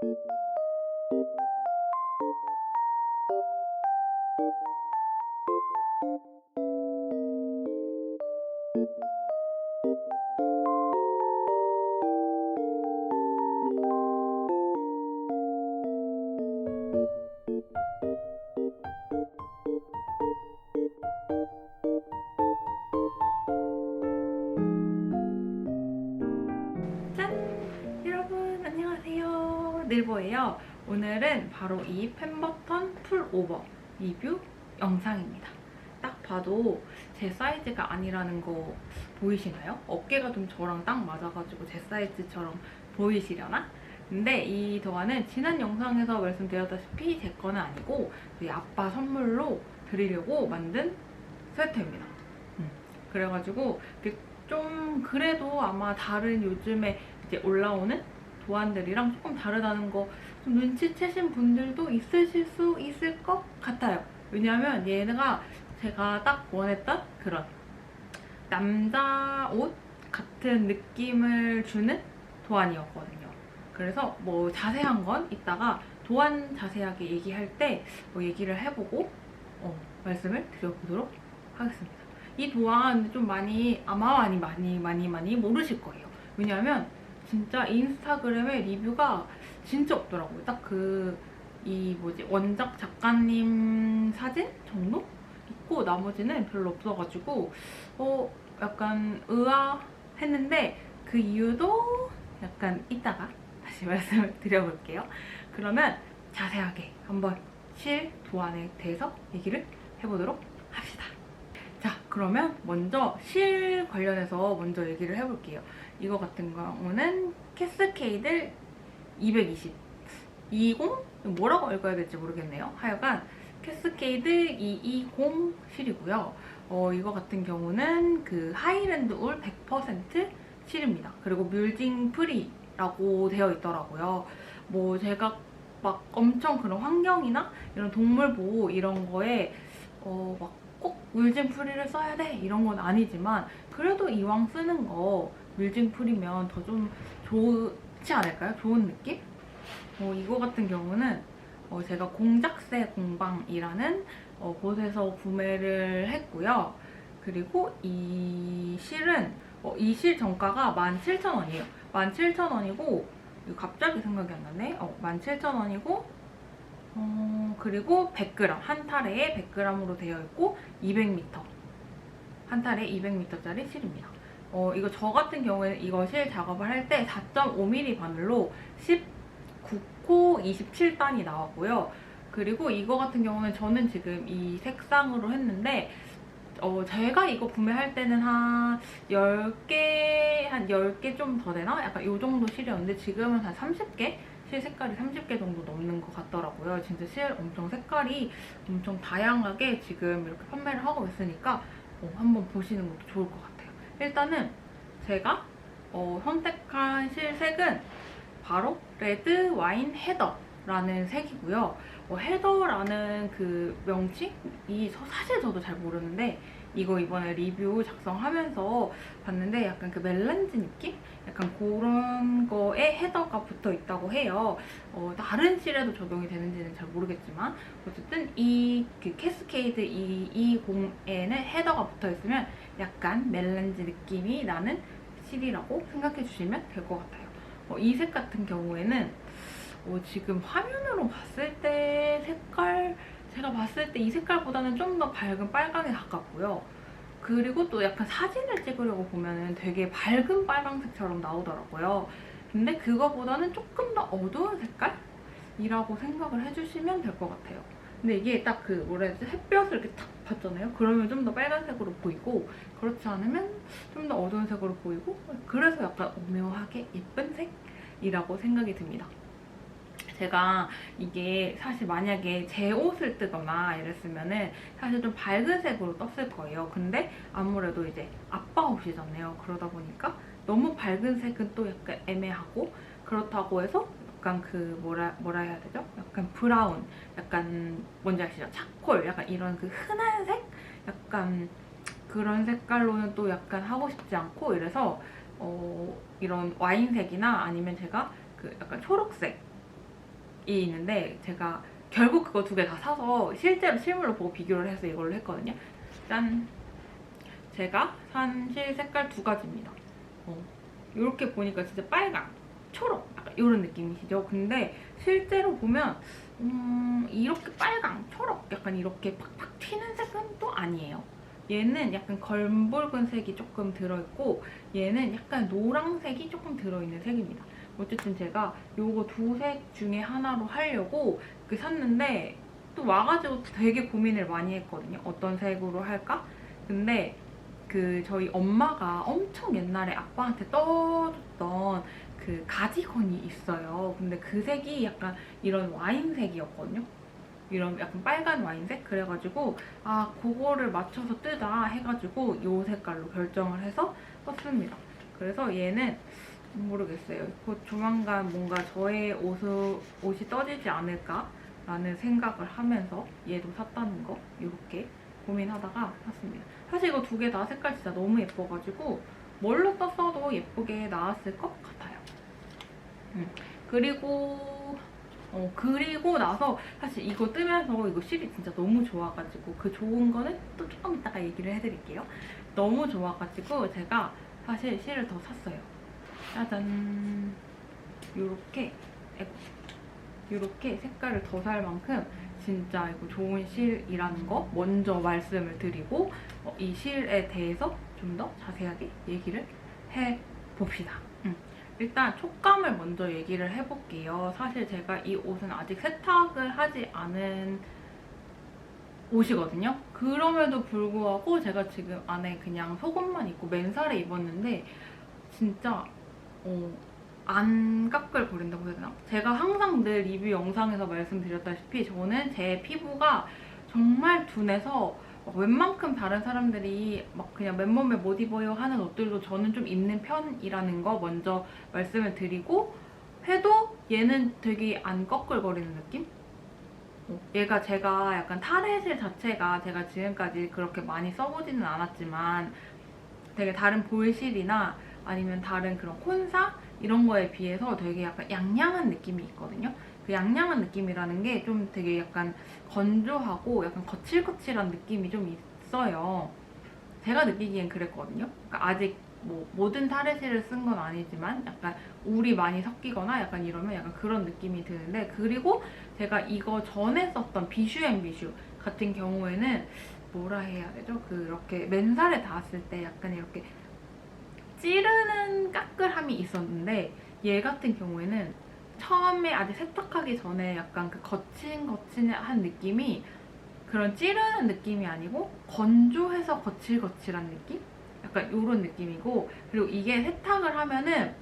짠! 오늘은 바로 이 펜버턴 풀오버 리뷰 영상입니다. 딱 봐도 제 사이즈가 아니라는 거 보이시나요? 어깨가 좀 저랑 딱 맞아가지고 제 사이즈처럼 보이시려나? 근데 이 도안은 지난 영상에서 말씀드렸다시피 제 거는 아니고 저희 아빠 선물로 드리려고 만든 스웨터입니다. 음, 그래가지고 좀 그래도 아마 다른 요즘에 이제 올라오는 도안들이랑 조금 다르다는 거좀 눈치채신 분들도 있으실 수 있을 것 같아요. 왜냐하면 얘네가 제가 딱 원했던 그런 남자 옷 같은 느낌을 주는 도안이었거든요. 그래서 뭐 자세한 건 이따가 도안 자세하게 얘기할 때 뭐 얘기를 해보고 어, 말씀을 드려보도록 하겠습니다. 이 도안 좀 많이 아마 많이 많이 많이 많이 모르실 거예요. 왜냐하면 진짜 인스타그램에 리뷰가 진짜 없더라고요. 딱 그 이 뭐지 원작 작가님 사진 정도 있고 나머지는 별로 없어가지고 어 약간 의아했는데 그 이유도 약간 이따가 다시 말씀을 드려볼게요. 그러면 자세하게 한번 실 도안에 대해서 얘기를 해보도록 합시다. 자, 그러면 먼저 실 관련해서 먼저 얘기를 해볼게요. 이거 같은 경우는 캐스케이드 220, 20? 뭐라고 읽어야 될지 모르겠네요. 하여간 캐스케이드 220 실이고요. 어, 이거 같은 경우는 그 하이랜드 울 100% 실입니다. 그리고 뮬징 프리라고 되어 있더라고요. 뭐 제가 막 엄청 그런 환경이나 이런 동물 보호 이런 거에 어, 막 꼭 물진 프리를 써야 돼 이런 건 아니지만 그래도 이왕 쓰는 거 물진 프리면 더 좀 좋 지 않을까요? 좋은 느낌? 어, 이거 같은 경우는 어, 제가 공작새 공방이라는 어, 곳에서 구매를 했고요. 그리고 이 실은 어, 이실 정가가 17,000원이에요. 17,000원이고 갑자기 생각이 안 나네. 어, 17,000원이고 어, 그리고 100g, 한 타래에 100g으로 되어 있고 200m. 한 타래에 200m짜리 실입니다. 어, 이거 저 같은 경우에는 이거 실 작업을 할 때 4.5mm 바늘로 19코 27단이 나왔고요. 그리고 이거 같은 경우는 저는 지금 이 색상으로 했는데 어, 제가 이거 구매할 때는 한 10개, 한 10개 좀 더 되나? 약간 이 정도 실이었는데 지금은 한 30개? 실 색깔이 30개 정도 넘는 것 같더라고요. 진짜 실 엄청 색깔이 엄청 다양하게 지금 이렇게 판매를 하고 있으니까 어, 한번 보시는 것도 좋을 것 같아요. 일단은 제가 어, 선택한 실색은 바로 레드 와인 헤더라는 색이고요. 어, 헤더라는 그 명칭이 저- 사실 저도 잘 모르는데 이거 이번에 리뷰 작성하면서 봤는데 약간 그 멜란지 느낌? 약간 그런 거에 헤더가 붙어 있다고 해요. 어, 다른 실에도 적용이 되는지는 잘 모르겠지만 어쨌든 이 그 캐스케이드 220에는 헤더가 붙어 있으면 약간 멜란지 느낌이 나는 실이라고 생각해 주시면 될 것 같아요. 어, 이색 같은 경우에는 어, 지금 화면으로 봤을 때 색깔 제가 봤을 때 이 색깔보다는 좀 더 밝은 빨강에 가깝고요. 그리고 또 약간 사진을 찍으려고 보면은 되게 밝은 빨강색처럼 나오더라고요. 근데 그거보다는 조금 더 어두운 색깔이라고 생각을 해주시면 될 것 같아요. 근데 이게 딱 그 뭐라 해야 되지? 햇볕을 이렇게 탁 받잖아요? 그러면 좀 더 빨간색으로 보이고 그렇지 않으면 좀 더 어두운 색으로 보이고 그래서 약간 오묘하게 예쁜 색이라고 생각이 듭니다. 제가 이게 사실 만약에 제 옷을 뜨거나 이랬으면은 사실 좀 밝은 색으로 떴을 거예요. 근데 아무래도 이제 아빠 옷이잖아요. 그러다 보니까 너무 밝은 색은 또 약간 애매하고 그렇다고 해서 약간 그 뭐라 뭐라 해야 되죠? 약간 브라운, 약간 뭔지 아시죠? 차콜, 약간 이런 그 흔한 색, 약간 그런 색깔로는 또 약간 하고 싶지 않고 이래서 어, 이런 와인색이나 아니면 제가 그 약간 초록색 있는데 제가 결국 그거 두 개 다 사서 실제로 실물로 보고 비교를 해서 이걸로 했거든요. 짠! 제가 산 실 색깔 두 가지입니다. 어, 이렇게 보니까 진짜 빨강, 초록 약간 이런 느낌이시죠? 근데 실제로 보면 음, 이렇게 빨강, 초록 약간 이렇게 팍팍 튀는 색은 또 아니에요. 얘는 약간 걸붉은 색이 조금 들어있고 얘는 약간 노란색이 조금 들어있는 색입니다. 어쨌든 제가 요거 두 색 중에 하나로 하려고 그 샀는데 또 와가지고 되게 고민을 많이 했거든요. 어떤 색으로 할까? 근데 그 저희 엄마가 엄청 옛날에 아빠한테 떠줬던 그 가지건이 있어요. 근데 그 색이 약간 이런 와인색이었거든요. 이런 약간 빨간 와인색? 그래가지고 아 그거를 맞춰서 뜨자 해가지고 이 색깔로 결정을 해서 썼습니다. 그래서 얘는 모르겠어요. 곧 조만간 뭔가 저의 옷을, 옷이 떠지지 않을까라는 생각을 하면서 얘도 샀다는 거 이렇게 고민하다가 샀습니다. 사실 이거 두 개 다 색깔 진짜 너무 예뻐가지고 뭘로 떴어도 예쁘게 나왔을 것 같아요. 음. 그리고 어, 그리고 나서 사실 이거 뜨면서 이거 실이 진짜 너무 좋아가지고 그 좋은 거는 또 조금 이따가 얘기를 해드릴게요. 너무 좋아가지고 제가 사실 실을 더 샀어요. 짜잔. 요렇게 요렇게 색깔을 더 살 만큼 진짜 이거 좋은 실이라는 거 먼저 말씀을 드리고 어, 이 실에 대해서 좀 더 자세하게 얘기를 해봅시다. 음. 일단 촉감을 먼저 얘기를 해볼게요. 사실 제가 이 옷은 아직 세탁을 하지 않은 옷이거든요. 그럼에도 불구하고 제가 지금 안에 그냥 속옷만 입고 맨살에 입었는데 진짜 어, 안 까끌거린다고 해야 되나? 제가 항상 늘 리뷰 영상에서 말씀드렸다시피 저는 제 피부가 정말 둔해서 웬만큼 다른 사람들이 막 그냥 맨몸에 못 입어요 하는 옷들도 저는 좀 입는 편이라는 거 먼저 말씀을 드리고 해도 얘는 되게 안 꺼끌거리는 느낌? 어, 얘가 제가 약간 탈의실 자체가 제가 지금까지 그렇게 많이 써보지는 않았지만 되게 다른 볼실이나 아니면 다른 그런 콘사 이런 거에 비해서 되게 약간 양양한 느낌이 있거든요. 그 양양한 느낌이라는 게 좀 되게 약간 건조하고 약간 거칠거칠한 느낌이 좀 있어요. 제가 느끼기엔 그랬거든요. 그러니까 아직 뭐 모든 타르시를 쓴건 아니지만 약간 울이 많이 섞이거나 약간 이러면 약간 그런 느낌이 드는데 그리고 제가 이거 전에 썼던 비슈 앤 비슈 같은 경우에는 뭐라 해야 되죠? 그렇게 맨살에 닿았을 때 약간 이렇게 찌르는 까끌함이 있었는데 얘 같은 경우에는 처음에 아직 세탁하기 전에 약간 그 거친 거친한 느낌이 그런 찌르는 느낌이 아니고 건조해서 거칠거칠한 느낌? 약간 이런 느낌이고 그리고 이게 세탁을 하면은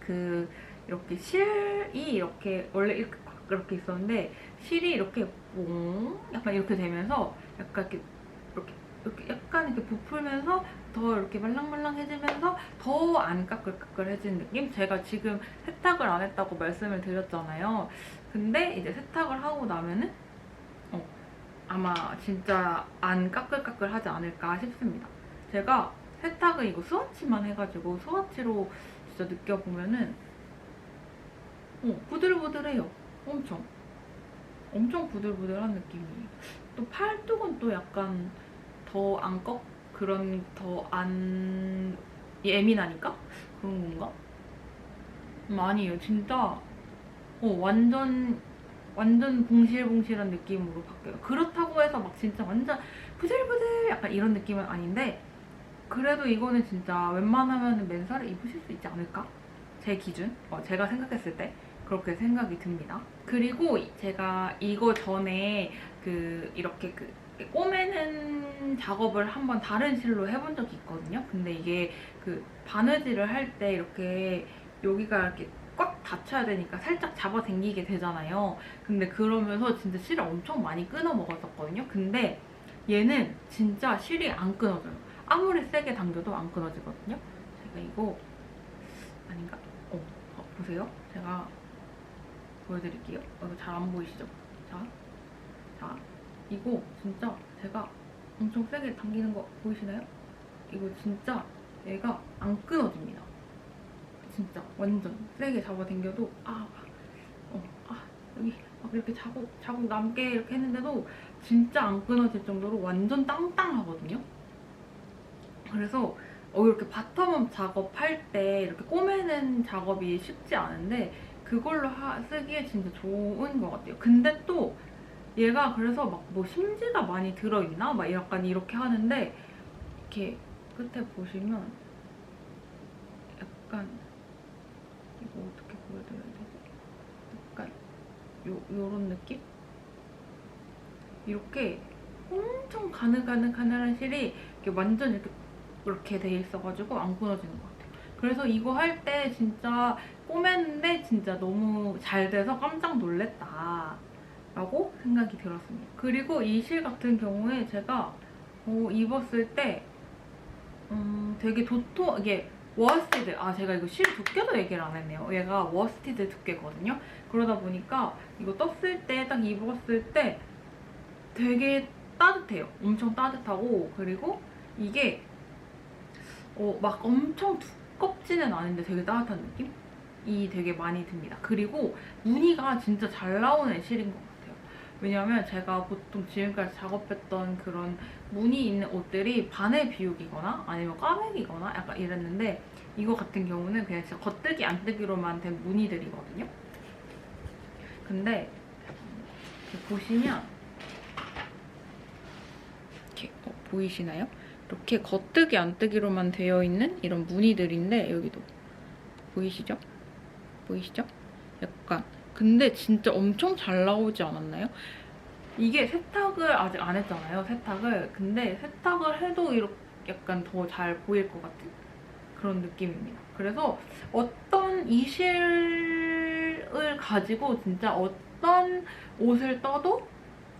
그 이렇게 실이 이렇게 원래 이렇게 이렇게 있었는데 실이 이렇게 몽 약간 이렇게 되면서 약간 이렇게 이렇게 이렇게 약간 이렇게 부풀면서 더 이렇게 말랑말랑해지면서 더 안 까끌까끌해지는 느낌? 제가 지금 세탁을 안 했다고 말씀을 드렸잖아요. 근데 이제 세탁을 하고 나면은 어, 아마 진짜 안 까끌까끌하지 않을까 싶습니다. 제가 세탁을 이거 스와치만 해가지고 스와치로 진짜 느껴보면은 어, 부들부들해요. 엄청. 엄청 부들부들한 느낌이에요. 또 팔뚝은 또 약간 더 안 꺾, 그런 더 안 예민하니까? 그런 건가? 음, 아니에요. 진짜 어, 완전 완전 봉실봉실한 느낌으로 바뀌어요. 그렇다고 해서 막 진짜 완전 부들부들 약간 이런 느낌은 아닌데 그래도 이거는 진짜 웬만하면 맨살에 입으실 수 있지 않을까? 제 기준, 어, 제가 생각했을 때 그렇게 생각이 듭니다. 그리고 제가 이거 전에 그 이렇게 그 꼬매는 작업을 한번 다른 실로 해본 적이 있거든요. 근데 이게 그 바느질을 할 때 이렇게 여기가 이렇게 꽉 닫혀야 되니까 살짝 잡아당기게 되잖아요. 근데 그러면서 진짜 실을 엄청 많이 끊어 먹었었거든요. 근데 얘는 진짜 실이 안 끊어져요. 아무리 세게 당겨도 안 끊어지거든요. 제가 이거 아닌가? 어, 어 보세요. 제가 보여드릴게요. 어, 이거 잘 안 보이시죠? 자, 자, 이거 진짜 제가 엄청 세게 당기는 거 보이시나요? 이거 진짜 얘가 안 끊어집니다. 진짜 완전 세게 잡아당겨도 아, 어, 아 여기 막 이렇게 자국 자국 남게 이렇게 했는데도 진짜 안 끊어질 정도로 완전 땅땅하거든요. 그래서 어, 이렇게 바텀업 작업할 때 이렇게 꼬매는 작업이 쉽지 않은데 그걸로 하- 쓰기에 진짜 좋은 것 같아요. 근데 또 얘가 그래서 막 뭐 심지가 많이 들어있나? 막 약간 이렇게 하는데 이렇게 끝에 보시면 약간 이거 어떻게 보여드려야 되지? 약간 요, 요런 느낌? 이렇게 엄청 가느가느가느한 실이 이렇게 완전 이렇게 이렇게 돼 있어가지고 안 끊어지는 것 같아요. 그래서 이거 할 때 진짜 꼬맸는데 진짜 너무 잘 돼서 깜짝 놀랬다. 라고 생각이 들었습니다. 그리고 이 실 같은 경우에 제가 어, 입었을 때 음, 되게 도톰, 이게 워스티드, 아 제가 이거 실 두께도 얘기를 안 했네요. 얘가 워스티드 두께거든요. 그러다 보니까 이거 떴을 때, 딱 입었을 때 되게 따뜻해요. 엄청 따뜻하고 그리고 이게 어, 막 엄청 두껍지는 않은데 되게 따뜻한 느낌? 이 되게 많이 듭니다. 그리고 무늬가 진짜 잘 나오는 실인 것 같아요. 왜냐면 제가 보통 지금까지 작업했던 그런 무늬 있는 옷들이 바늘 비우기거나 아니면 까매기거나 약간 이랬는데 이거 같은 경우는 그냥 진짜 겉뜨기 안 뜨기로만 된 무늬들이거든요. 근데 보시면 이렇게 어, 보이시나요? 이렇게 겉뜨기 안 뜨기로만 되어 있는 이런 무늬들인데 여기도 보이시죠? 보이시죠? 약간 근데 진짜 엄청 잘 나오지 않았나요? 이게 세탁을 아직 안 했잖아요, 세탁을. 근데 세탁을 해도 이렇게 약간 더 잘 보일 것 같은 그런 느낌입니다. 그래서 어떤 이 실을 가지고 진짜 어떤 옷을 떠도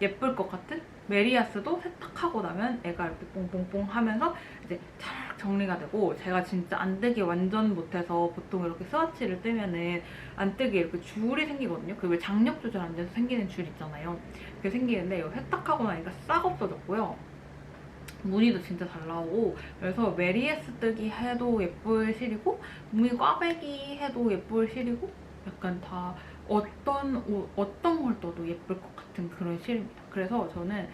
예쁠 것 같은 메리아스도 세탁하고 나면 애가 이렇게 뽕뽕뽕 하면서 이제 잘 정리가 되고 제가 진짜 안 뜨기 완전 못해서 보통 이렇게 스와치를 뜨면은 안 뜨게 이렇게 줄이 생기거든요. 그 왜 장력 조절 안 돼서 생기는 줄 있잖아요. 그게 생기는데 이거 세탁하고 나니까 싹 없어졌고요. 무늬도 진짜 잘 나오고 그래서 메리에스 뜨기 해도 예쁠 실이고 무늬 꽈배기 해도 예쁠 실이고 약간 다 어떤 옷, 어떤 걸 떠도 예쁠 것 같은 그런 실입니다. 그래서 저는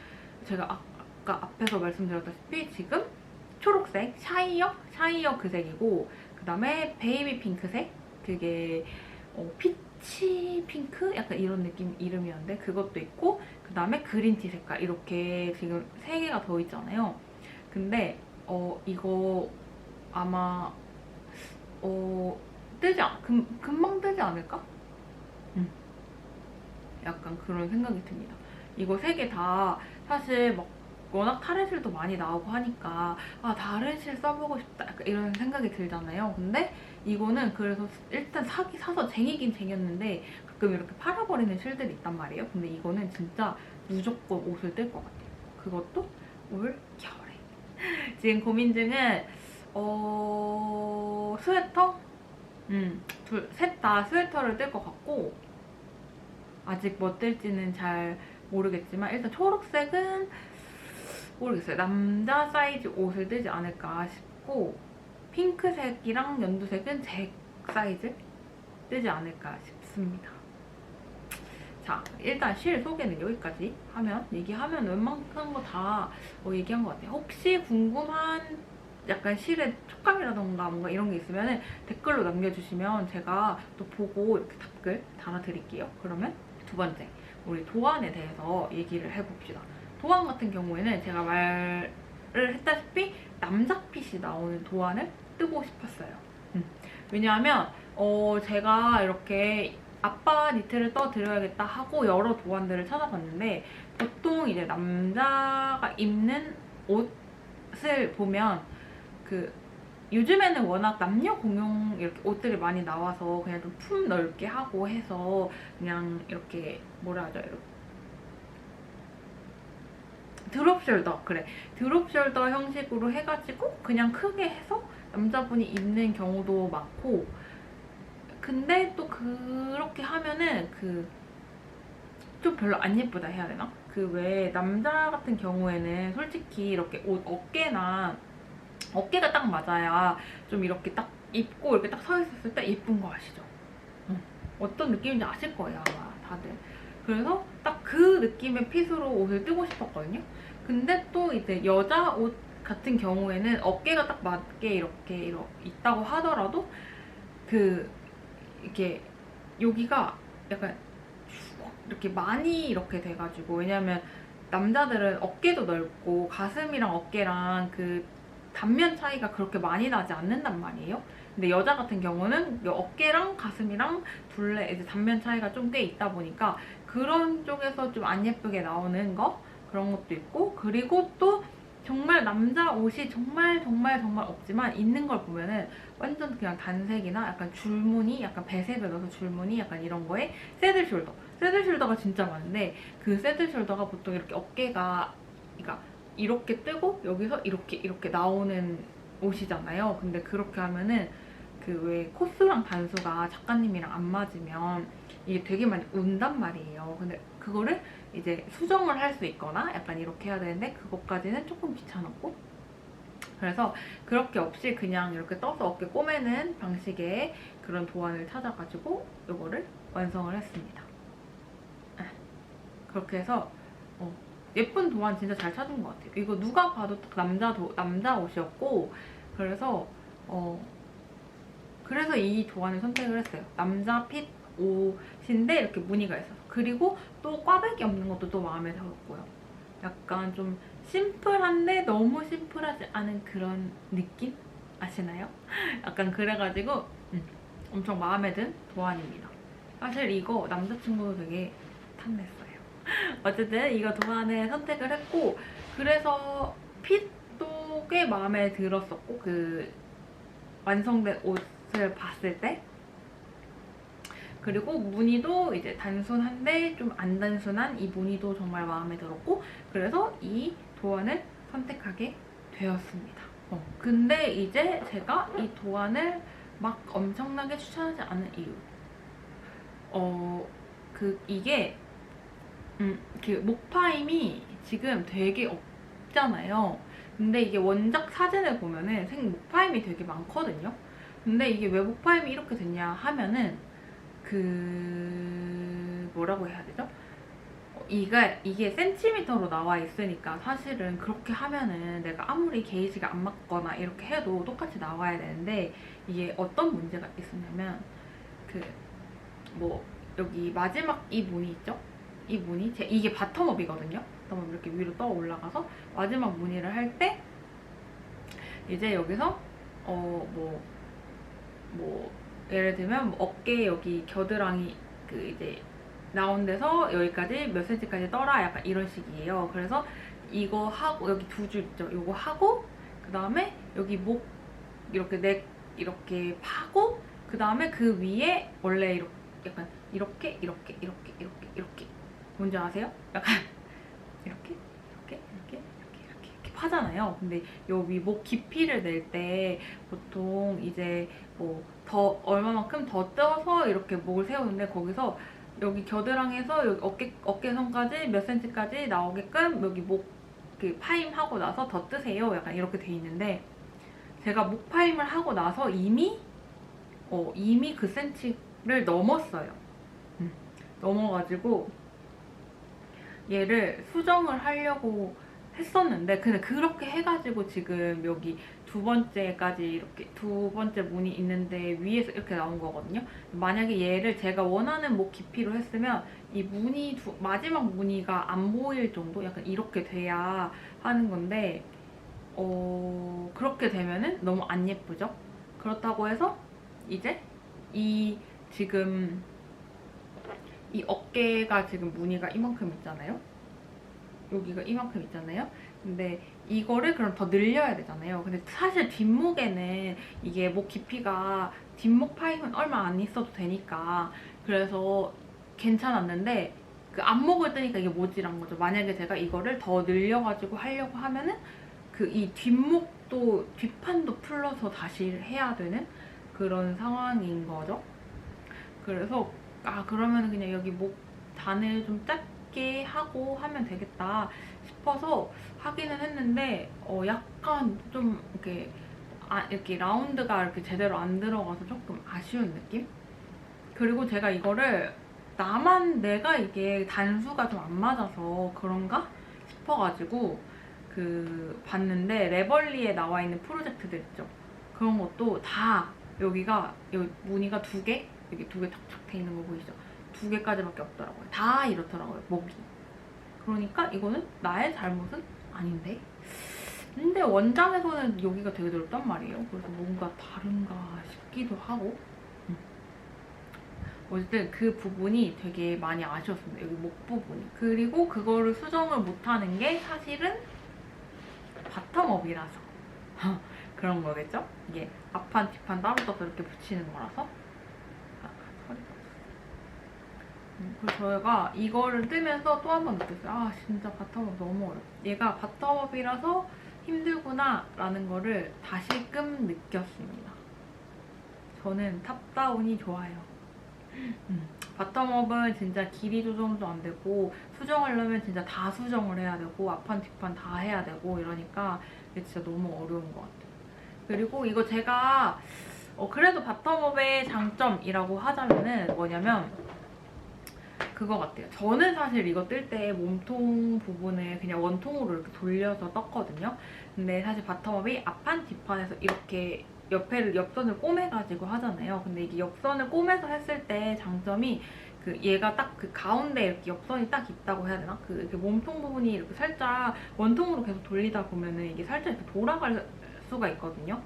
제가 아, 아까 앞에서 말씀드렸다시피 지금 초록색 샤이어 샤이어 그 색이고 그 다음에 베이비 핑크색 그게 어, 피치 핑크 약간 이런 느낌 이름이었는데 그것도 있고 그 다음에 그린티 색깔 이렇게 지금 세 개가 더 있잖아요. 근데 어 이거 아마 어 뜨지 않, 금, 금방 뜨지 않을까? 음. 약간 그런 생각이 듭니다. 이거 세 개 다 사실 막 워낙 타레실도 많이 나오고 하니까 아 다른 실 써보고 싶다 이런 생각이 들잖아요. 근데 이거는 그래서 일단 사기 사서 쟁이긴 쟁였는데 가끔 이렇게 팔아버리는 실들이 있단 말이에요. 근데 이거는 진짜 무조건 옷을 뜰 것 같아요. 그것도 올 겨울에. 지금 고민 중은 어 스웨터? 음, 둘, 셋 다 스웨터를 뜰 것 같고 아직 뭐 뜰지는 잘 모르겠지만 일단 초록색은 모르겠어요. 남자 사이즈 옷을 뜨지 않을까 싶고 핑크색이랑 연두색은 제 사이즈 뜨지 않을까 싶습니다. 자, 일단 실 소개는 여기까지 하면 얘기하면 웬만한 거다 얘기한 것 같아요. 혹시 궁금한 약간 실의 촉감이라던가 뭔가 이런 게 있으면 댓글로 남겨주시면 제가 또 보고 이렇게 답글 달아드릴게요. 그러면 두 번째, 우리 도안에 대해서 얘기를 해봅시다. 도안 같은 경우에는 제가 말을 했다시피 남자핏이 나오는 도안을 뜨고 싶었어요. 음. 왜냐하면 어, 제가 이렇게 아빠 니트를 떠드려야겠다 하고 여러 도안들을 찾아봤는데 보통 이제 남자가 입는 옷을 보면 그 요즘에는 워낙 남녀 공용 이렇게 옷들이 많이 나와서 그냥 좀 품 넓게 하고 해서 그냥 이렇게 뭐라 하죠? 이렇게 드롭 숄더 그래 드롭 숄더 형식으로 해가지고 그냥 크게 해서 남자분이 입는 경우도 많고 근데 또 그렇게 하면은 그 좀 별로 안 예쁘다 해야 되나? 그 왜 남자 같은 경우에는 솔직히 이렇게 옷 어깨나 어깨가 딱 맞아야 좀 이렇게 딱 입고 이렇게 딱 서 있었을 때 예쁜 거 아시죠? 어. 어떤 느낌인지 아실 거예요 아마 다들. 그래서 딱 그 느낌의 핏으로 옷을 뜨고 싶었거든요. 근데 또 이제 여자 옷 같은 경우에는 어깨가 딱 맞게 이렇게, 이렇게 있다고 하더라도 그 이렇게 여기가 약간 이렇게 많이 이렇게 돼가지고 왜냐면 남자들은 어깨도 넓고 가슴이랑 어깨랑 그 단면 차이가 그렇게 많이 나지 않는단 말이에요. 근데 여자 같은 경우는 이 어깨랑 가슴이랑 둘레 이제 단면 차이가 좀 꽤 있다 보니까 그런 쪽에서 좀 안 예쁘게 나오는 거 그런 것도 있고 그리고 또 정말 남자 옷이 정말 정말 정말 없지만 있는 걸 보면은 완전 그냥 단색이나 약간 줄무늬 약간 배색을 넣어서 줄무늬 약간 이런 거에 새들 숄더 새들 숄더가 진짜 많은데 그 새들 숄더가 보통 이렇게 어깨가 그러니까 이렇게 뜨고 여기서 이렇게 이렇게 나오는 옷이잖아요. 근데 그렇게 하면은 그 왜 코스랑 단수가 작가님이랑 안 맞으면 이게 되게 많이 운단 말이에요. 근데 그거를 이제 수정을 할 수 있거나 약간 이렇게 해야 되는데 그것까지는 조금 귀찮았고 그래서 그렇게 없이 그냥 이렇게 떠서 어깨 꼬매는 방식의 그런 도안을 찾아가지고 이거를 완성을 했습니다. 아, 그렇게 해서 어, 예쁜 도안 진짜 잘 찾은 것 같아요. 이거 누가 봐도 딱 남자 도, 남자 옷이었고 그래서 어 그래서 이 도안을 선택을 했어요. 남자 핏 옷인데 이렇게 무늬가 있어서 그리고 또 꽈배기 없는 것도 또 마음에 들었고요. 약간 좀 심플한데 너무 심플하지 않은 그런 느낌? 아시나요? 약간 그래가지고 음, 엄청 마음에 든 도안입니다. 사실 이거 남자친구도 되게 탐냈어요. 어쨌든 이거 도안을 선택을 했고 그래서 핏도 꽤 마음에 들었었고 그 완성된 옷을 봤을 때. 그리고 무늬도 이제 단순한데 좀 안 단순한 이 무늬도 정말 마음에 들었고 그래서 이 도안을 선택하게 되었습니다. 어, 근데 이제 제가 이 도안을 막 엄청나게 추천하지 않은 이유. 어, 그 이게 음, 그 목파임이 지금 되게 없잖아요. 근데 이게 원작 사진을 보면은 생 목파임이 되게 많거든요. 근데 이게 왜 목파임이 이렇게 됐냐 하면은 그 뭐라고 해야 되죠? 어, 이게 이게 센티미터로 나와 있으니까 사실은 그렇게 하면은 내가 아무리 게이지가 안 맞거나 이렇게 해도 똑같이 나와야 되는데 이게 어떤 문제가 있었냐면 그 뭐 여기 마지막 이 무늬 있죠? 이 무늬 제 이게 바텀업이거든요. 바텀업 이렇게 위로 떠 올라가서 마지막 무늬를 할 때 이제 여기서 어 뭐뭐 예를 들면 뭐 어깨 여기 겨드랑이 그 이제 나온 데서 여기까지 몇 센치까지 떠라 약간 이런 식이에요. 그래서 이거 하고 여기 두 줄 있죠. 이거 하고 그 다음에 여기 목 이렇게 넥 이렇게 파고 그 다음에 그 위에 원래 이렇게 약간 이렇게 이렇게 이렇게 이렇게 이렇게 뭔지 아세요? 약간 이렇게 이렇게 이렇게 이렇게 이렇게 이렇게 파잖아요. 근데 여기 목 깊이를 낼 때 보통 이제 뭐 더 얼마만큼 더 떠서 이렇게 목을 세우는데 거기서 여기 겨드랑이에서 여기 어깨 어깨선까지 몇 센치까지 나오게끔 여기 목그 파임하고 나서 더 뜨세요. 약간 이렇게 돼 있는데 제가 목 파임을 하고 나서 이미 어 이미 그 센치를 넘었어요. 음, 넘어가지고 얘를 수정을 하려고 했었는데 근데 그렇게 해가지고 지금 여기 두 번째까지 이렇게 두 번째 무늬 있는데 위에서 이렇게 나온 거거든요. 만약에 얘를 제가 원하는 목 깊이로 했으면 이 무늬 두, 마지막 무늬가 안 보일 정도 약간 이렇게 돼야 하는 건데 어 그렇게 되면은 너무 안 예쁘죠? 그렇다고 해서 이제 이 지금 이 어깨가 지금 무늬가 이만큼 있잖아요. 여기가 이만큼 있잖아요. 근데 이거를 그럼 더 늘려야 되잖아요. 근데 사실 뒷목에는 이게 목 깊이가 뒷목 파임은 얼마 안 있어도 되니까 그래서 괜찮았는데 그 앞목을 뜨니까 이게 모질한 거죠. 만약에 제가 이거를 더 늘려가지고 하려고 하면은 그 이 뒷목도 뒷판도 풀러서 다시 해야 되는 그런 상황인 거죠. 그래서 아 그러면 그냥 여기 목 단을 좀 짧게 하고 하면 되겠다 싶어서 하기는 했는데 어 약간 좀 이렇게 아 이렇게 라운드가 이렇게 제대로 안 들어가서 조금 아쉬운 느낌? 그리고 제가 이거를 나만 내가 이게 단수가 좀 안 맞아서 그런가 싶어가지고 그 봤는데 레벌리에 나와 있는 프로젝트들 있죠. 그런 것도 다 여기가 여기 무늬가 두 개, 여기 두개 탁탁 돼 있는 거 보이시죠? 두 개까지밖에 없더라고요. 다 이렇더라고요. 목이. 그러니까 이거는 나의 잘못은 아닌데. 근데 원장에서는 여기가 되게 넓단 말이에요. 그래서 뭔가 다른가 싶기도 하고. 음. 어쨌든 그 부분이 되게 많이 아쉬웠습니다. 여기 목 부분이. 그리고 그거를 수정을 못하는 게 사실은 바텀업이라서 그런 거겠죠? 이게 앞판, 뒷판 따로 따로 이렇게 붙이는 거라서. 음, 그래서 저희가 이거를 뜨면서 또 한 번 느꼈어요. 아, 진짜 바텀업 너무 어렵다. 얘가 바텀업이라서 힘들구나 라는 거를 다시금 느꼈습니다. 저는 탑다운이 좋아요. 음, 바텀업은 진짜 길이 조정도 안 되고 수정하려면 진짜 다 수정을 해야 되고 앞판 뒷판 다 해야 되고 이러니까 이게 진짜 너무 어려운 것 같아요. 그리고 이거 제가 어, 그래도 바텀업의 장점이라고 하자면은 뭐냐면 그거 같아요. 저는 사실 이거 뜰 때 몸통 부분을 그냥 원통으로 이렇게 돌려서 떴거든요. 근데 사실 바텀업이 앞판 뒷판에서 이렇게 옆에를 옆선을 꼬매가지고 하잖아요. 근데 이게 옆선을 꼬매서 했을 때 장점이 그 얘가 딱 그 가운데 이렇게 옆선이 딱 있다고 해야 되나? 그 이렇게 몸통 부분이 이렇게 살짝 원통으로 계속 돌리다 보면은 이게 살짝 이렇게 돌아갈 수가 있거든요.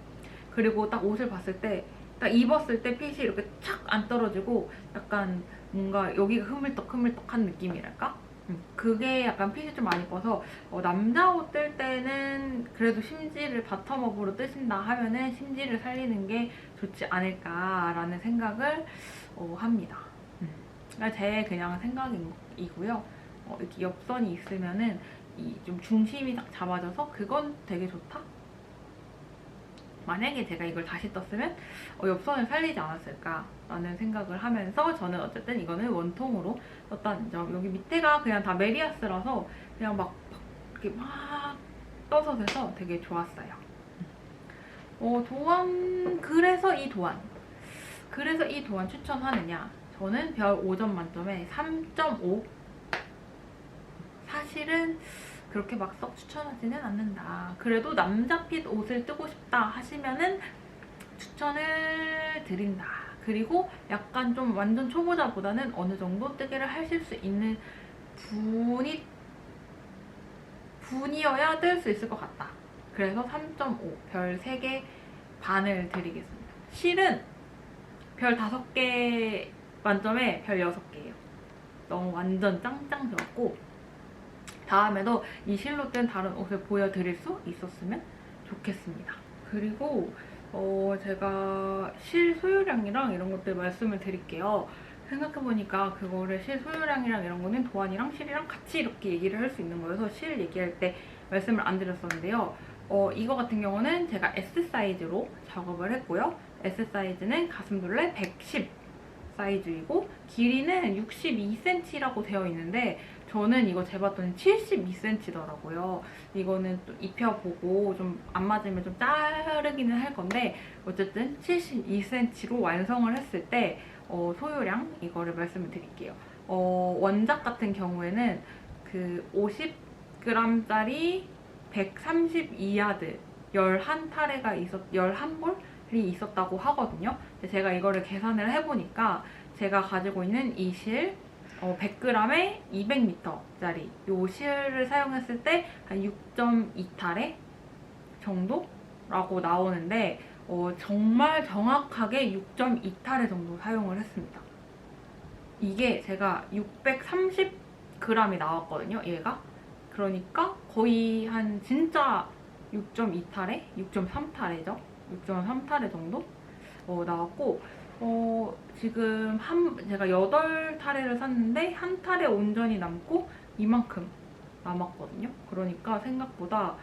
그리고 딱 옷을 봤을 때 딱 입었을 때 핏이 이렇게 착 안 떨어지고 약간 뭔가 여기가 흐물떡흐물떡한 느낌이랄까? 음, 그게 약간 핏이 좀 많이 뻐서 어, 남자 옷 뜰 때는 그래도 심지를 바텀업으로 뜨신다 하면은 심지를 살리는 게 좋지 않을까라는 생각을 어, 합니다. 음. 그러니까 제 그냥 생각이고요. 어, 이렇게 옆선이 있으면은 이 좀 중심이 딱 잡아져서 그건 되게 좋다. 만약에 제가 이걸 다시 떴으면 어, 옆선을 살리지 않았을까라는 생각을 하면서 저는 어쨌든 이거는 원통으로 떴다는 점. 여기 밑에가 그냥 다 메리아스라서 그냥 막, 막 이렇게 막 떠서 돼서 되게 좋았어요. 어, 도안, 그래서 이 도안. 그래서 이 도안 추천하느냐. 저는 별 5점 만점에 3.5. 사실은 그렇게 막 썩 추천하지는 않는다. 그래도 남자핏 옷을 뜨고 싶다 하시면은 추천을 드린다. 그리고 약간 좀 완전 초보자보다는 어느 정도 뜨개를 하실 수 있는 분이 분이어야 뜰 수 있을 것 같다. 그래서 3.5, 별 3개 반을 드리겠습니다. 실은 별 5개 만점에 별 6개예요. 너무 완전 짱짱 좋았고 다음에도 이 실로 뜬 다른 옷을 보여드릴 수 있었으면 좋겠습니다. 그리고 어, 제가 실 소유량이랑 이런 것들 말씀을 드릴게요. 생각해보니까 그거를 실 소유량이랑 이런 거는 도안이랑 실이랑 같이 이렇게 얘기를 할 수 있는 거여서 실 얘기할 때 말씀을 안 드렸었는데요. 어, 이거 같은 경우는 제가 S 사이즈로 작업을 했고요. S 사이즈는 가슴둘레 110 사이즈이고 길이는 62cm라고 되어 있는데 저는 이거 재봤더니 72cm더라고요. 이거는 또 입혀보고 좀 안 맞으면 좀 자르기는 할 건데 어쨌든 72cm로 완성을 했을 때 어, 소요량 이거를 말씀을 드릴게요. 어, 원작 같은 경우에는 그 50g짜리 132야드 11타래가 있었, 11볼이 있었다고 하거든요. 제가 이거를 계산을 해보니까 제가 가지고 있는 이 실, 어, 100g에 200m짜리 요 실을 사용했을 때 한 6.2타래 정도라고 나오는데 어, 정말 정확하게 6.2타래 정도 사용을 했습니다. 이게 제가 630g이 나왔거든요, 얘가. 그러니까 거의 한 진짜 6.2타래? 6.3타래죠? 6.3타래 정도 어, 나왔고 어, 지금 한 제가 8타래를 샀는데 한 타래 온전히 남고 이만큼 남았거든요. 그러니까 생각보다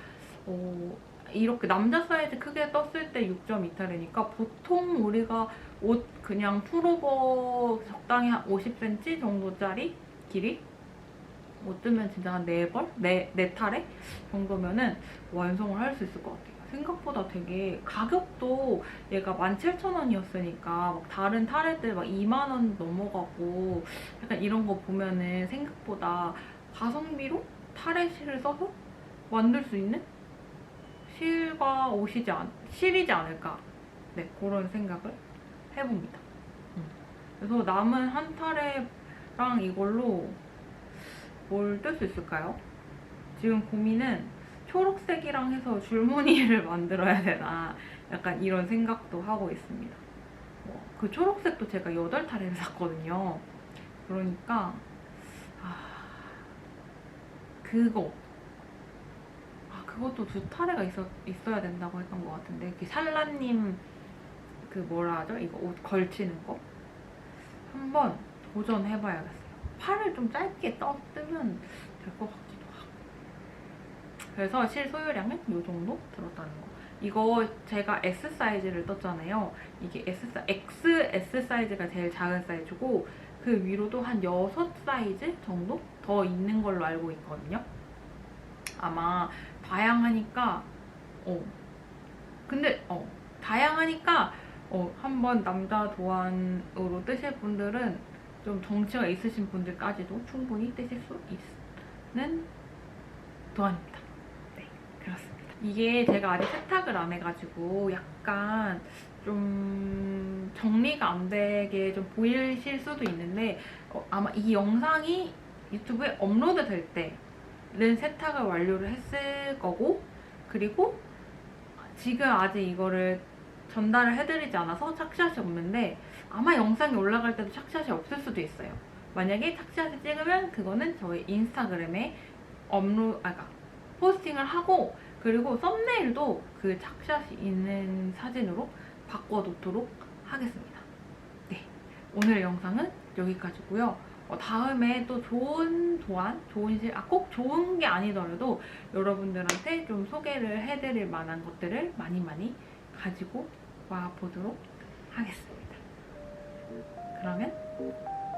어, 이렇게 남자 사이즈 크게 떴을 때 6.2타래니까 보통 우리가 옷 그냥 풀오버 적당히 한 50cm 정도짜리 길이 못 뜨면 진짜 한 4벌? 4, 4타래? 정도면은 완성을 할 수 있을 것 같아요. 생각보다 되게 가격도 얘가 17,000원이었으니까 막 다른 타레들 막 2만 원 넘어가고 약간 이런 거 보면은 생각보다 가성비로 타레 실을 써서 만들 수 있는 실과 옷이지 않, 실이지 않을까 네 그런 생각을 해봅니다. 음. 그래서 남은 한 타레랑 이걸로 뭘 뜰 수 있을까요? 지금 고민은 초록색이랑 해서 줄무늬를 만들어야 되나 약간 이런 생각도 하고 있습니다. 어, 그 초록색도 제가 8타레를 샀거든요. 그러니까 아, 그거 아 그것도 두 타레가 있어, 있어야 된다고 했던 것 같은데 그 샬라님 그 뭐라 하죠? 이거 옷 걸치는 거 한번 도전해봐야겠어요. 팔을 좀 짧게 떠 뜨면 될것 하고. 그래서 실 소유량은 이 정도 들었다는 거. 이거 제가 S 사이즈를 떴잖아요. 이게 S 사 XS 사이즈가 제일 작은 사이즈고 그 위로도 한 6 사이즈 정도 더 있는 걸로 알고 있거든요. 아마 다양하니까 어 근데 어 다양하니까 어 한번 남자 도안으로 뜨실 분들은 좀 덩치가 있으신 분들까지도 충분히 뜨실 수 있는 도안입니다. 이게 제가 아직 세탁을 안 해가지고 약간 좀 정리가 안 되게 좀 보이실 수도 있는데 어, 아마 이 영상이 유튜브에 업로드 될 때는 세탁을 완료를 했을 거고 그리고 지금 아직 이거를 전달을 해드리지 않아서 착샷이 없는데 아마 영상이 올라갈 때도 착샷이 없을 수도 있어요. 만약에 착샷을 찍으면 그거는 저희 인스타그램에 업로 아 그러니까 포스팅을 하고 그리고 썸네일도 그 착샷이 있는 사진으로 바꿔놓도록 하겠습니다. 네, 오늘 영상은 여기까지고요. 어, 다음에 또 좋은 도안, 좋은 실, 아, 꼭 좋은 게 아니더라도 여러분들한테 좀 소개를 해드릴 만한 것들을 많이 많이 가지고 와 보도록 하겠습니다. 그러면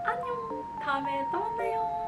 안녕! 다음에 또 만나요!